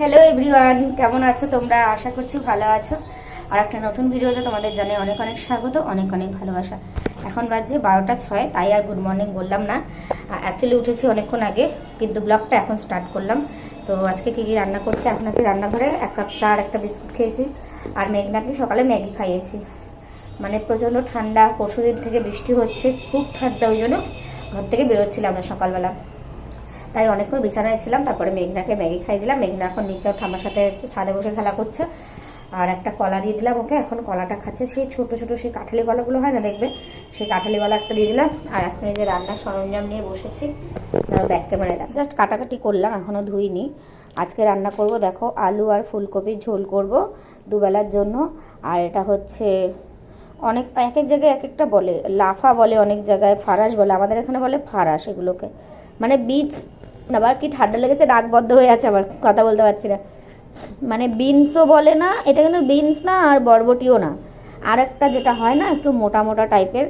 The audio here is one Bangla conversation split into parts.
হ্যালো এভরিওয়ান কেমন আছো তোমরা? আশা করছি ভালো আছো। আর একটা নতুন ভিডিওতে তোমাদের জানাই অনেক অনেক স্বাগত, অনেক অনেক ভালোবাসা। এখন বাজছে বারোটা ছয়, তাই আর গুড মর্নিং বললাম না। অ্যাকচুয়ালি উঠেছি অনেকক্ষণ আগে, কিন্তু ব্লগটা এখন স্টার্ট করলাম। তো আজকে কী কী রান্না করছি? এখন আছি রান্নাঘরে, এক কাপ চা আর একটা বিস্কুট খেয়েছি। আর মেঘনাকে সকালে ম্যাগি খাইয়েছি। মানে প্রচণ্ড ঠান্ডা, পরশুদিন থেকে বৃষ্টি হচ্ছে, খুব ঠান্ডা, ওই জন্য ঘর থেকে বেরোচ্ছিলাম না সকালবেলা। তাই অনেকক্ষণ বিছানায় ছিলাম, তারপরে মেঘনাকে ম্যাগি খাই দিলাম। মেঘনা এখন নিচেও ঠাম্মার সাথে একটু ছাদে বসে খেলা করছে। আর একটা কলা দিয়ে দিলাম ওকে। এখন কলাটা খাচ্ছে। সেই ছোট ছোট সেই কাঠালি কলাগুলো হয় না দেখবে? সেই কাঠালি কলা একটা দিয়ে দিলাম। আর এখন এই যে রান্নার সরঞ্জাম নিয়ে বসেছি ব্যাক ক্যামেরায় জাস্ট কাটাকাটি করলাম এখনও ধুইনি। আজকে রান্না করব, দেখো, আলু আর ফুলকপির ঝোল করব দুবেলার জন্য। আর এটা হচ্ছে অনেক, এক এক জায়গায় এক একটা বলে। লাফা বলে অনেক জায়গায় ফারাস বলে। আমাদের এখানে বলে ফারাস এগুলোকে। মানে বীজ আবার কি ঠান্ডা লেগেছে ডাক বদ্ধ হয়ে আছে আবার, কথা বলতে পারছি না। মানে বিনসও বলে না, এটা কিন্তু বিনস না আর বরবটিও না। আর একটা যেটা হয় না, একটু মোটা মোটা টাইপের,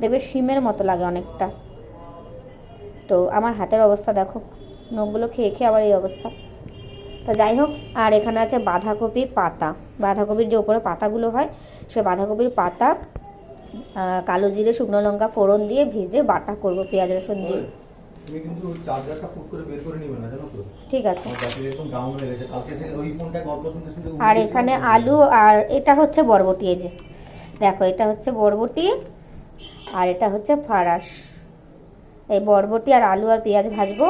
দেখবে শিমের মতো লাগে অনেকটা। তো আমার হাতের অবস্থা দেখো, নখগুলো খেয়ে খেয়ে আবার এই অবস্থা। তো যাই হোক, আর এখানে আছে বাঁধাকপি পাতা। বাঁধাকপির যে ওপরে পাতাগুলো হয়, সে বাঁধাকপির পাতা কালো জিরে, শুকনো লঙ্কা ফোড়ন দিয়ে ভেজে বাটা করব, পেঁয়াজ রসুন দিয়ে। তুমি কিন্তু চার্জারটা ফুট করে বের করে নিবে না জানো তো? ঠিক আছে। ডাউন হয়ে গেছে। কালকে থেকে ওই ফোনটা গল্প শুনতে শুনতে আর এখানে আলু আর এটা হচ্ছে বরবটি এই যে। দেখো এটা হচ্ছে বরবটি আর এটা হচ্ছে ফারাস। এই বরবটি আর আলু আর পেঁয়াজ ভাজবো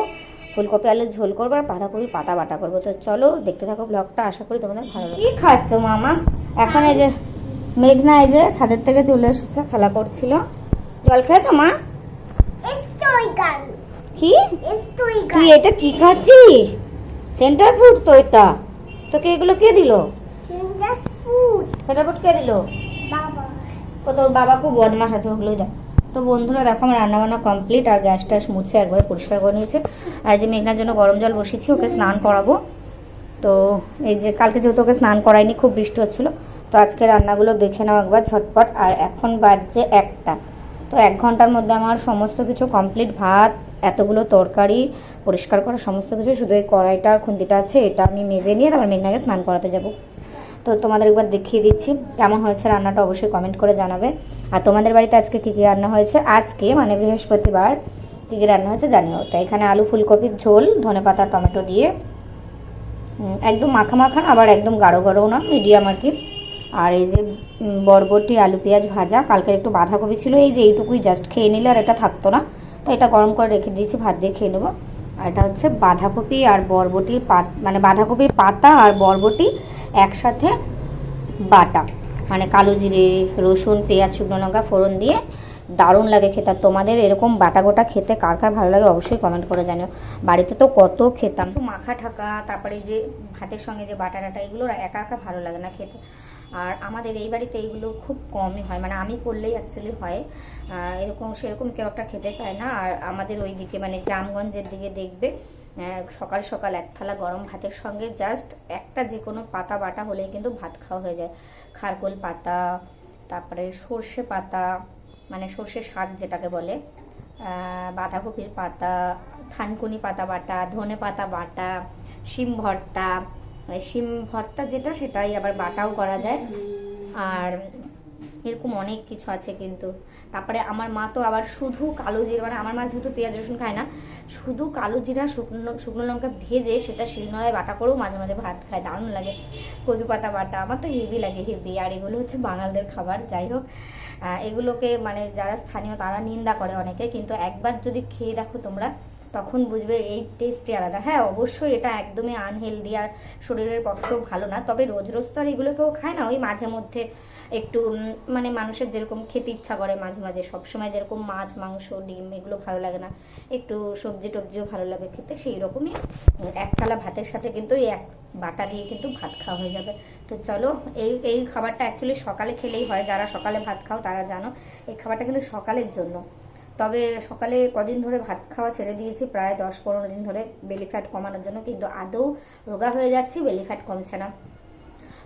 ফুলকপি আলু ঝোল করব আর বাঁধাকপির পাতা বাটা করব। তো চলো দেখতে থাকো ব্লগটা আশা করি তোমাদের ভালো লাগবে। কি খাচ্ছ মামা? এখন এই যে মেঘনা এই যে ছাদের থেকে চলে এসেছে খেলা করছিল। জল খেয়েছো মা. কি? তুই. এটা কি খাচ্ছিস? সেন্টার ফ্রুট তো এটা। তোকে এগুলো কে দিলো. সেন্টার ফ্রুট কে দিলো. ও তোর বাবা খুব বদমাস আছে ওগুলোই দেখ। তো বন্ধুরা দেখো আমার রান্নাবান্না কমপ্লিট আর গ্যাস ট্যাস মুছে একবার পরিষ্কার করে নিয়েছে। আর যে মেঘনার জন্য গরম জল বসিয়েছি ওকে স্নান করাবো। তো এই যে কালকে যেহেতু ওকে স্নান করাইনি খুব বৃষ্টি হচ্ছিল। তো আজকে রান্নাগুলো দেখে নাও একবার ঝটপট। আর এখন বাজছে একটা। তো এক ঘণ্টার মধ্যে আমার সমস্ত কিছু কমপ্লিট ভাত এতগুলো তরকারি পরিষ্কার করা, সমস্ত কিছু, শুধু এই কড়াইটা আর খুন্তিটা আছে, এটা আমি মেজে নিয়ে তারপর মেঘনাকে স্নান করাতে যাব। তো তোমাদের একবার দেখিয়ে দিচ্ছি কেমন হয়েছে রান্নাটা, অবশ্যই কমেন্ট করে জানাবে। আর তোমাদের বাড়িতে আজকে কী কী রান্না হয়েছে? আজকে মানে বৃহস্পতিবার কী কী রান্না হয়েছে জানিও। তো এখানে আলু ফুলকপির ঝোল ধনেপাতা টমেটো দিয়ে। একদম মাখা মাখা আবার একদম গাঢ় গাঢ়ও না মিডিয়াম আর কি। আর এই যে বরবটি, আলু পেঁয়াজ ভাজা, কালকের একটু বাঁধাকপি ছিল, এই যে এইটুকুই জাস্ট খেয়ে নিলে আর এটা থাকতো না। তো এটা গরম করে রেখে দিয়েছি, ভাত দিয়ে খেয়ে নেব। আর এটা হচ্ছে বাঁধাকপি আর বরবটির পাত মানে বাঁধাকপির পাতা আর বরবটি একসাথে বাটা। মানে কালো জিরে, রসুন, পেঁয়াজ, শুকনো লঙ্কা, ফোড়ন দিয়ে দারুণ লাগে খেতে। তোমাদের এরকম বাটা গোটা খেতে কার কার ভালো লাগে অবশ্যই কমেন্ট করে জানিও। বাড়িতে তো কত খেতাম। মাখা ঠাকা, তারপরে যে ভাতের সঙ্গে যে বাটা টাটা, এগুলো একা একা ভালো লাগে না খেতে। আর আমাদের এই বাড়িতে এইগুলো খুব কমই হয়। মানে আমি করলেই অ্যাকচুয়ালি হয়। এরকম সেরকম কেউ একটা খেতে চায় না। আর আমাদের ওই দিকে মানে গ্রামগঞ্জের দিকে দেখবে সকাল সকাল এক থালা গরম ভাতের সঙ্গে জাস্ট একটা যে কোনো পাতা বাটা হলেই কিন্তু ভাত খাওয়া হয়ে যায়। খারকোল পাতা, তারপরে সর্ষে পাতা মানে সর্ষে শাক যেটাকে বলে বাঁধাকপির পাতা, থানকুনি পাতা বাটা, ধনে পাতা বাটা, শিম ভর্তা মানে ভর্তা যেটা, সেটাই আবার বাটাও করা যায়। আর এরকম অনেক কিছু আছে কিন্তু। তারপরে আমার মা তো আবার শুধু কালো জিরা মানে আমার মা যেহেতু পেঁয়াজ, রসুন খায় না, শুধু কালো জিরা, শুকনো শুকনো লঙ্কা ভেজে সেটা শিলনোড়ায় বাটা করেও মাঝে মাঝে ভাত খায়, দারুণ লাগে। কচু পাতা বাটা, আমার তো হেভি লাগে, হেভি। আর এগুলো হচ্ছে বাঙালদের খাবার, যাই হোক। এগুলোকে মানে যারা স্থানীয়, তারা নিন্দা করে অনেকে। কিন্তু একবার যদি খেয়ে দেখো তোমরা তখন বুঝবে এই টেস্টই আলাদা। হ্যাঁ অবশ্যই এটা একদমই আনহেলদি আর শরীরের পক্ষেও ভালো না, তবে রোজ রোজ তো আর এগুলো কেউ খায় না, ওই মাঝে মধ্যে একটু মানে মানুষের যেরকম খেতে ইচ্ছা করে মাঝে মাঝে, সবসময় যেরকম মাছ, মাংস, ডিম এগুলো ভালো লাগে না। একটু সবজি টবজিও ভালো লাগে খেতে, সেই রকমই। এক থালা ভাতের সাথে কিন্তু এই এক বাটা দিয়ে কিন্তু ভাত খাওয়া হয়ে যাবে। তো চলো, এই এই খাবারটা অ্যাকচুয়ালি সকালে খেলেই হয়, যারা সকালে ভাত খাও তারা জানো, এই খাবারটা কিন্তু সকালের জন্য। তবে সকালে কদিন ধরে ভাত খাওয়া ছেড়ে দিয়েছি, প্রায় দশ পনেরো দিন ধরে বেলি ফ্যাট কমানোর জন্য, কিন্তু আদৌ রোগা হয়ে যাচ্ছি বেলি ফ্যাট কমছে না।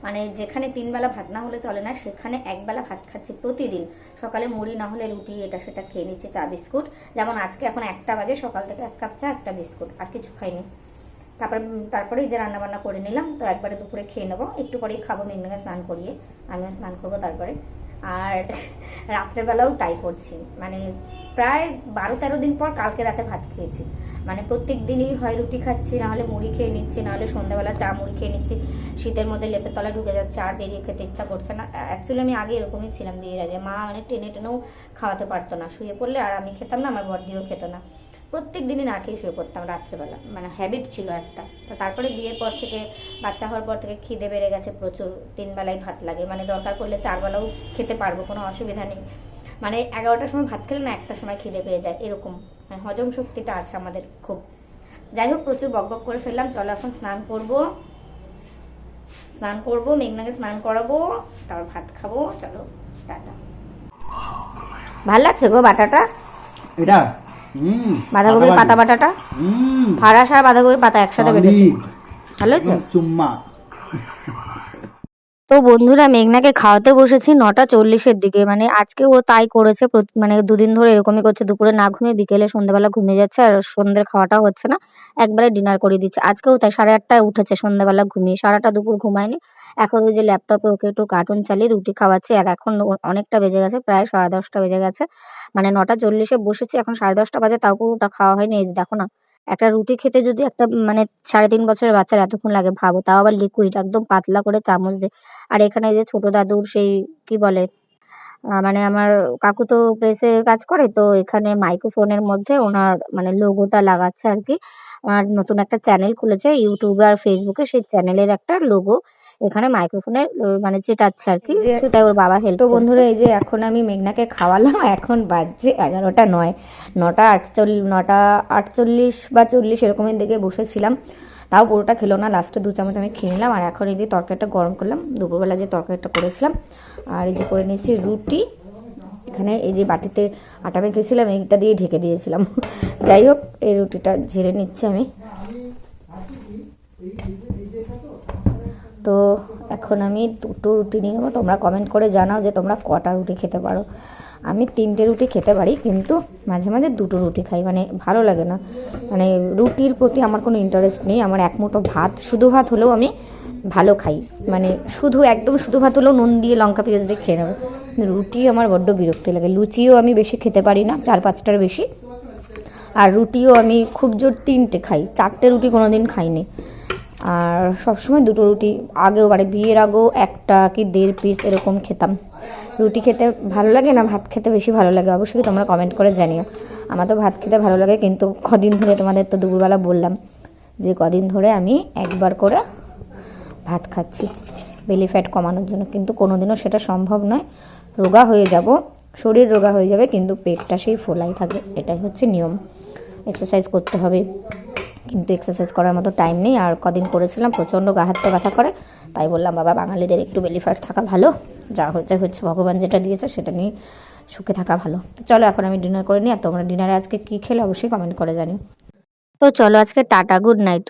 মানে যেখানে তিন বেলা ভাত না হলে চলে না, সেখানে একবেলা ভাত খাচ্ছি প্রতিদিন। সকালে মুড়ি না হলে রুটি, এটা সেটা খেয়ে নিচ্ছে চা, বিস্কুট। যেমন আজকে এখন একটা বাজে, সকাল থেকে এক কাপ চা, একটা বিস্কুট, আর কিছু খাইনি। তারপর তারপরে এই যে রান্না বান্না করে নিলাম, তো একবারে দুপুরে খেয়ে নেব, একটু পরেই খাব মেঘনাকে স্নান করিয়ে, আমিও স্নান করব তারপরে। আর রাত্রেবেলাও তাই করছি। মানে প্রায় বারো তেরো দিন পর কালকে রাতে ভাত খেয়েছি। মানে প্রত্যেক দিনই হয় রুটি খাচ্ছি নাহলে মুড়ি খেয়ে নিচ্ছি নাহলে সন্ধ্যাবেলা চা মুড়ি খেয়ে নিচ্ছি। শীতের মধ্যে লেপের তলায় ঢুকে যাচ্ছে, আর বেরিয়ে খেতে ইচ্ছা করছে না। অ্যাকচুয়ালি আমি আগে এরকমই ছিলাম বিয়ের আগে। মা মানে টেনে টেনেও খাওয়াতে পারতো না। শুয়ে পড়লে আর আমি খেতাম না, আমার বর্দিও খেত না। প্রত্যেক দিনই না খেয়ে শুয়ে পড়তাম রাত্রেবেলা। মানে হ্যাবিট ছিল একটা। তো তারপরে বিয়ের পর থেকে, বাচ্চা হওয়ার পর থেকে খিদে বেড়ে গেছে প্রচুর। তিন বেলায় ভাত লাগে। মানে দরকার পড়লে চারবেলাও খেতে পারব, কোনো অসুবিধা নেই। মানে এগারোটার সময় ভাত খেলে না একটা সময় খিদে পেয়ে যায়, এরকম। মানে হজম শক্তিটা আছে আমাদের খুব। যাই হোক, প্রচুর বকবক করে ফেললাম। চলো এখন স্নান করব। স্নান করব, মেঘনাকে স্নান করাবো, তারপর ভাত খাব। চলো, টাটা। ভালো লাগছে গো বাটাটা? এটা? বাঁধাকপির পাতা বাটাটা? ফারাস আর বাঁধাকপির পাতা একসাথে বেটেছি ভালো চুম্মা। তো বন্ধুরা মেঘনাকে খাওয়াতে বসেছি নটা চল্লিশের দিকে। মানে আজকে ও তাই করেছে মানে দুদিন ধরে এরকমই করছে। দুপুরে না ঘুমিয়ে বিকেলে সন্ধ্যাবেলা ঘুমিয়ে যাচ্ছে আর সন্ধ্যের খাওয়াটাও হচ্ছে না। একবারে ডিনার করে দিচ্ছে। আজকেও তাই সাড়ে আটটায় উঠেছে সন্ধ্যাবেলা ঘুমিয়ে। সারাটা দুপুর ঘুমায়নি। এখন ওই যে ল্যাপটপে ওকে একটু কার্টুন চালিয়ে রুটি খাওয়াচ্ছে, আর এখন অনেকটা বেজে গেছে, প্রায় সাড়ে দশটা বেজে গেছে। মানে নটা চল্লিশে বসেছি, এখন সাড়ে দশটা বাজে, তাও পুরোটা খাওয়া হয়নি। এই দেখো না, একটা রুটি খেতে যদি একটা মানে সাড়ে তিন বছরের বাচ্চার এতক্ষণ লাগে ভাবো, তাও আবার লিকুইড একদম পাতলা করে চামচ দিয়ে। আর এখানে যে ছোট দাদুর সেই কি বলে মানে আমার কাকু তো প্রেসে কাজ করে, তো এখানে মাইক্রোফোনের মধ্যে ওনার মানে লোগোটা লাগাচ্ছে আর কি। ওনার নতুন একটা চ্যানেল খুলেছে ইউটিউবে আর ফেসবুকে সেই চ্যানেলের একটা লোগো এখানে মাইক্রোফোনের মানে চেটাচ্ছে আর কি সেটাই ওর বাবা হেল্প তো বন্ধুরা এই যে এখন আমি মেঘনাকে খাওয়ালাম এখন বাজছে এগারোটা নয়। নটা আটচল্লিশ নটা আটচল্লিশ বা চল্লিশ এরকমের দিকে বসেছিলাম। তাও পুরোটা খেলো না লাস্টে দু চামচ আমি খেয়ে নিলাম। আর এখন এই যে তরকারিটা গরম করলাম দুপুরবেলা যে তরকারিটা করেছিলাম আর এই যে করে নিয়েছি রুটি। এখানে এই যে বাটিতে আটা মেখেছিলাম এইটা দিয়ে ঢেকে দিয়েছিলাম। যাই হোক এই রুটিটা ঝেড়ে নিচ্ছি আমি। তো এখন আমি দুটো রুটি নিয়ে নেব। তোমরা কমেন্ট করে জানাও যে তোমরা কটা রুটি খেতে পারো। আমি তিনটে রুটি খেতে পারি, কিন্তু মাঝে মাঝে দুটো রুটি খাই মানে ভালো লাগে না। মানে রুটির প্রতি আমার কোনো ইন্টারেস্ট নেই, আমার এক মুঠো ভাত, শুধু ভাত হলেও আমি ভালো খাই। মানে শুধু, একদম শুধু ভাত হলেও নুন দিয়ে লঙ্কা পেঁয়াজ দিয়ে খেয়ে নেব। রুটি আমার বড্ড বিরক্তি লাগে। লুচিও আমি বেশি খেতে পারি না, চার পাঁচটার বেশি। আর রুটিও আমি খুব জোর তিনটে খাই। চারটে রুটি কোনো দিন খাইনি। আর সবসময় দুটো রুটি। আগেও মানে বিয়ের আগেও একটা কি দেড় পিস এরকম খেতাম। রুটি খেতে ভালো লাগে না, ভাত খেতে বেশি ভালো লাগে। অবশ্যই তোমরা কমেন্ট করে জানিও। আমার তো ভাত খেতে ভালো লাগে, কিন্তু কদিন ধরে তোমাদের তো দুপুরবেলা বললাম যে কদিন ধরে আমি একবার করে ভাত খাচ্ছি বেলি ফ্যাট কমানোর জন্য। কিন্তু কোনোদিনও সেটা সম্ভব নয়। রোগা হয়ে যাব, শরীর রোগা হয়ে যাবে, কিন্তু পেটটা সেই ফোলাই থাকবে এটাই হচ্ছে নিয়ম। এক্সারসাইজ করতে হবে। কিন্তু এক্সারসাইজ করার মতো টাইম নেই। আর কদিন করেছিলাম, প্রচণ্ড গা হাত ব্যথা করে। তাই বললাম, বাবা, বাঙালিদের একটু বেলি থাকা ভালো। যা হচ্ছে হচ্ছে ভগবান যেটা দিয়েছে সেটা নিয়ে সুখে থাকা ভালো। তো চলো এখন আমি ডিনার করে নিই। আর তোমরা ডিনারে আজকে কী খেলে অবশ্যই কমেন্ট করে জানি তো চলো আজকে টাটা গুড নাইট